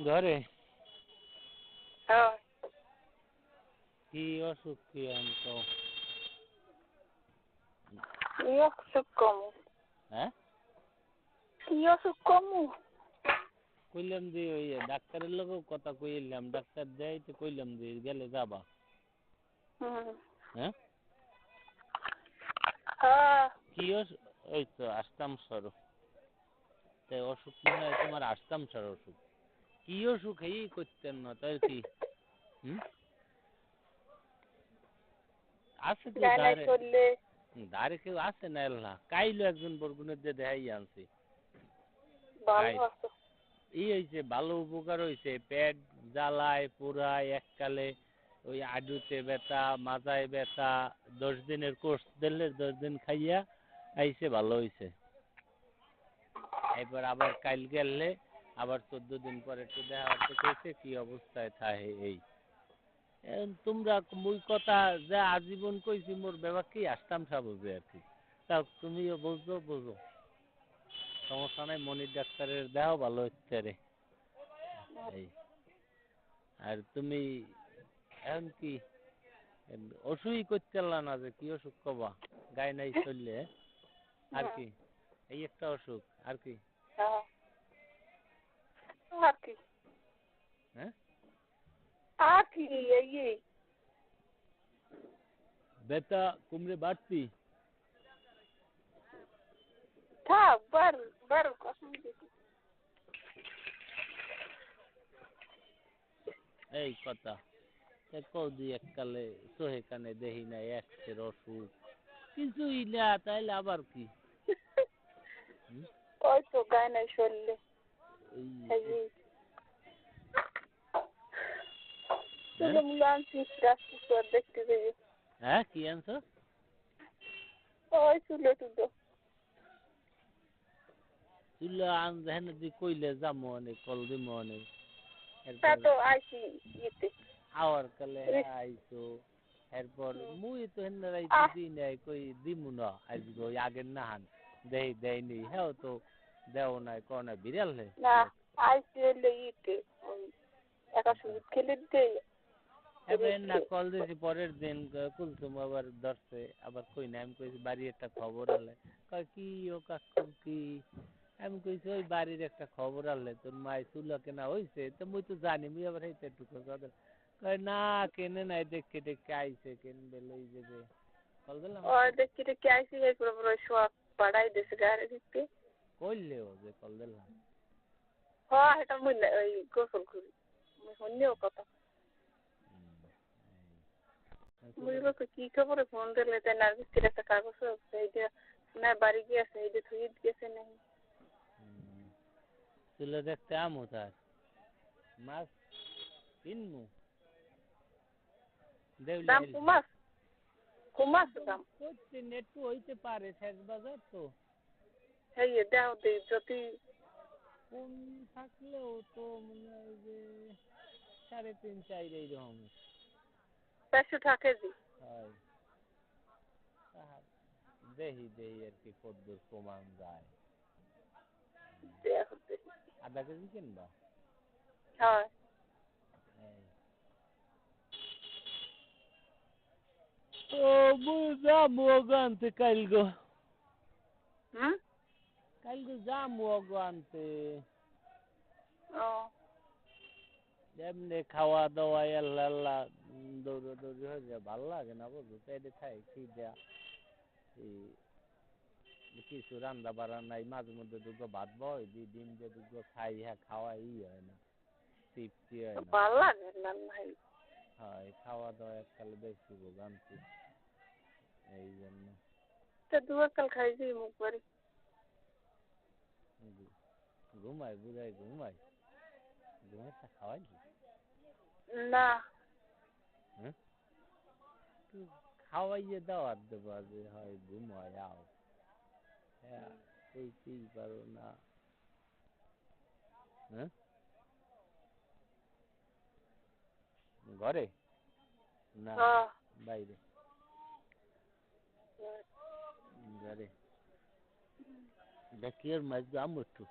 ঘরে? হ্যাঁ। কি অসুখ কি আমি তো কি অসুখ কমু? হ্যাঁ? কি অসুখ কমু? কইলাম যে ওই ডাক্তারের লোকেও কথা কইলাম ডাক্তার দেয় তো কইলাম যে গেলে যাবা। হ্যাঁ? হ্যাঁ। কি ওই তো আসতাম সরো তাই অসুখ মনে হয় তোমার আসতাম সর অসুখ। কি অসুখ এই করতেন না তাই কি? আছে তো চললে ধারে কেউ আছে না এল্লা কাইলো একজন বরগুনের দেখাই আনছে। এই হয়েছে ভালো উপকার হয়েছে পেট জ্বালায় পোড়ায় এককালে। ওই আডুতে ব্যথা মাথায় ব্যথা দশ দিনের কোর্স দিলে দশ দিন খাইয়া আইসে ভালো হয়েছে এরপর আবার কাল গেলে আবার চোদ্দ দিন পরে একটু দেখা করতে কইছে কি অবস্থায় থাকে এই। তোমরা মুই কথা যা আজীবন কইছি, মোর ব্যাপার কি, আসতাম সা বুঝে আর কি। তা তুমিও বুঝো বুঝো। সমস্যা নাই, মনির ডাক্তারের দেখাও ভালো হচ্ছে রে। আর তুমি, এখন কি অসুখই করতে না যে, কি অসুখ কবা? গায়ে নাই চললে, আর কি। এই একটা অসুখ, আর কি। হ্যাঁ আর কি হ্যাঁ আর কি এই এই ব্যথা কুমড়ে বাড়তি থাক বার বার কসম দিছি এই কথা কৌদি এককালে সোহে কানে দেহি নাই একসের অসুখ কিছুই না তাইলে আবার কি হুম? ওই তো গায়ে নাই চললে হ্যাঁ কি আনছো ওই চুলে টুলো তুলা আন হেন দি কইলে যামো অনেক কল দিমো অনেক তা আইছি আওয়ার কালে আইছো এরপর মুই তো হেন আহ। দি নাই কই দিমু না আগের নাহান দেই দেয়নি হ্যাঁ তো দেও নাই কোন বিড়াল হে? না আইছি হলে ইয়েতে একা সুযোগ খেলে দে এবার না কল দিয়েছি পরের দিন কুলসুম আবার ধরছে আবার কই না আমি কইছি বাড়ির একটা খবর আলে। কয় কি ও কাকু কি? আমি কইছি ওই বাড়ির একটা খবর আলে তোর মাই চুলা কেনা হইছে তো মুই তো জানি মুই আবার হেইতে একটু কথা কয় না কেনে নাই দেখে দেখে আইছে কেনবে লই যাবে কল দিলাম। ওই দেখি দেখি আইছি এই পুরো পুরো শোয়া পাড়াই দিছে গাড়ি দিতে কইলেও যে কল দিলাম। হ্যাঁ ওই গোসল করি। কথা। বলতে কি খবরে ফোন দিলে তাই একটা কাগজ না বাড়ি গিয়েছে এইটা গেছে চুলা দেখতে আমো তার। মাছ কিনমু? দাম কুমাস। কুমাস দাম। প্রতিদিন একটু হইতে পারে শেষ বাজার তো। এই দাও দে যদি কম থাকলেও তো মনে হয় যে সাড়ে তিন চার এইরকম। চারশো টাকা দি। হয়। দেহি আর কি কদ্দুর কমান যায়। আধা কেজি কিনবা? হয়। ও মুই যাব ওগো আনতে কাইল গো। হুম? কাইল গো যাব ওগো আনতে ও এমনি খাওয়া দাওয়া এল্লা এল্লা দৌড়া হয়ে যায় ভালো লাগে না বুঝো পেটে খাই খিদা কিছু রান্না বাড়া নাই মাঝে মধ্যে দুটো ভাত বয় দি ডিম দিয়ে দুটো খাই হ্যাঁ খাওয়া ই হয় না তৃপ্তি হয় না ভালো লাগে না ভাই হয় খাওয়া দাওয়া এককালে বেশি গো এই জন্য তো দুয়াকাল খাইছি মুখ বাড়ি ঘুমাই বুঝাই ঘুমাই ঘুমাই খাওয়াই কি? না। হ্যাঁ? খাওয়াইয়ে দাওয়াত দেবা যে হয় ঘুমায় আও। হ্যাঁ কইতেই পারো না। হ্যাঁ? ঘরে? না বাইরে। ঘরে। দেখি আর মাছ দাম একটু।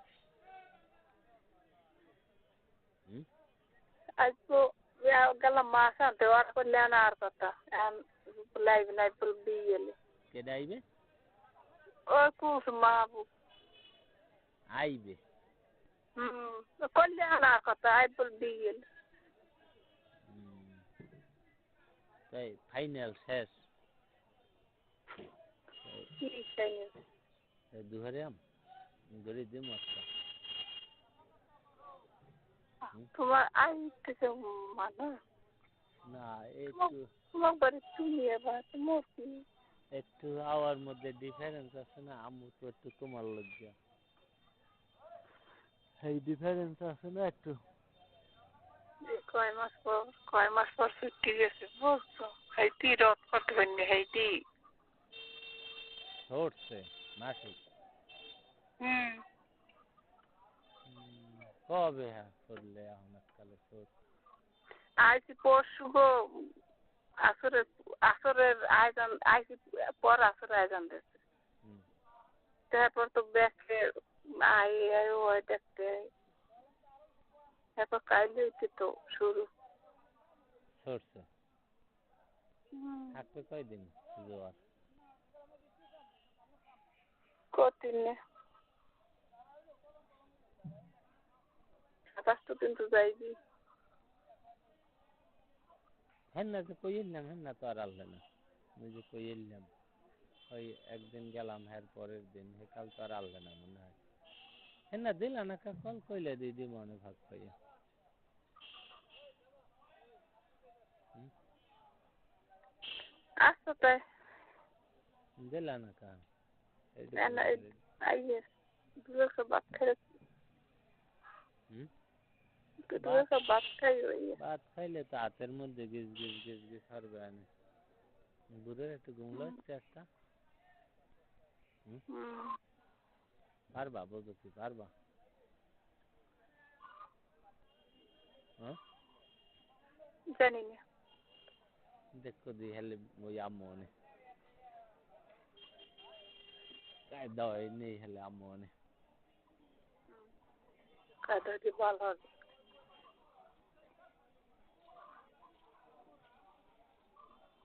আজ তো ইয়া গেলাম মাছ আনতে ওর করলে আনার কথা এখন লাইভ নাই বল দিয়ে গেলে কেডা আইবে ওই কুস মাহবুব আইবে হুম করলে আনার কথা আই বল দিয়ে গেলে হুম। তাই ফাইনাল শেষ কি চাই এই দুহারে আম গড়ি দিম একটা তোমার আই থেকে মানা। না একটু তোমার বাড়ি তুমি এবার তোমার কি? একটু আওয়ার মধ্যে ডিফারেন্স আছে না আমু তো একটু তোমার লজ্জা। এই ডিফারেন্স আছে না একটু। কয় মাস পর কয় মাস পর ছুটি গেছে বুঝছ হাইটি রদ করতে পারিনি হাইটি। ধরছে মাসিক। হুম। হ্যাঁ কালে তোর। আজ পরশু গো আসরের আসরের আয়োজন আজ পর আসরের আয়োজন দিয়েছে? তারপর তো ব্যাকে আই আই ওই দেখতে। তারপর কাইলে হইতে তো শুরু। সরছে। থাকবে কয়দিন? জোয়ার কতিনে সাতাশ তো কিন্তু যাইবি। হ্যাঁ না যে কই এলাম হ্যাঁ না তো আর আনলে না। আমি যে কই ওই একদিন গেলাম হ্যার পরের দিন হে কাল তো আর আনলে না মনে হয়। হ্যাঁ না দিলা না কা কল কইলে দিদি মনে ভাগ পাইয়া আসতো তাই। দিলা না কা? আইয়ে দুটো ভাত খাই হুম? ভাত খাই ওই ভাত খাইলে তো হাতের মধ্যে গিজ গিজ গিজ গিজ হবে আনে বুড়ের একটু ঘুমলো চেষ্টা হুম? পারবা কি পারবা? হ্যাঁ জানি না। দেখো দি হেলে ওই আম্মু অনে কাই দাও এই নেই হেলে আম্মু অনে কাদা দি ভালো হবে?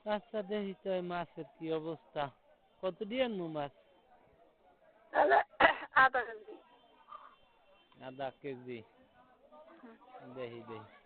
আচ্ছা দেখি তো মাছের কি অবস্থা? কত দিয়ে আনব মাছ? তাহলে আধা কেজি। আধা কেজি। দেখি দেখি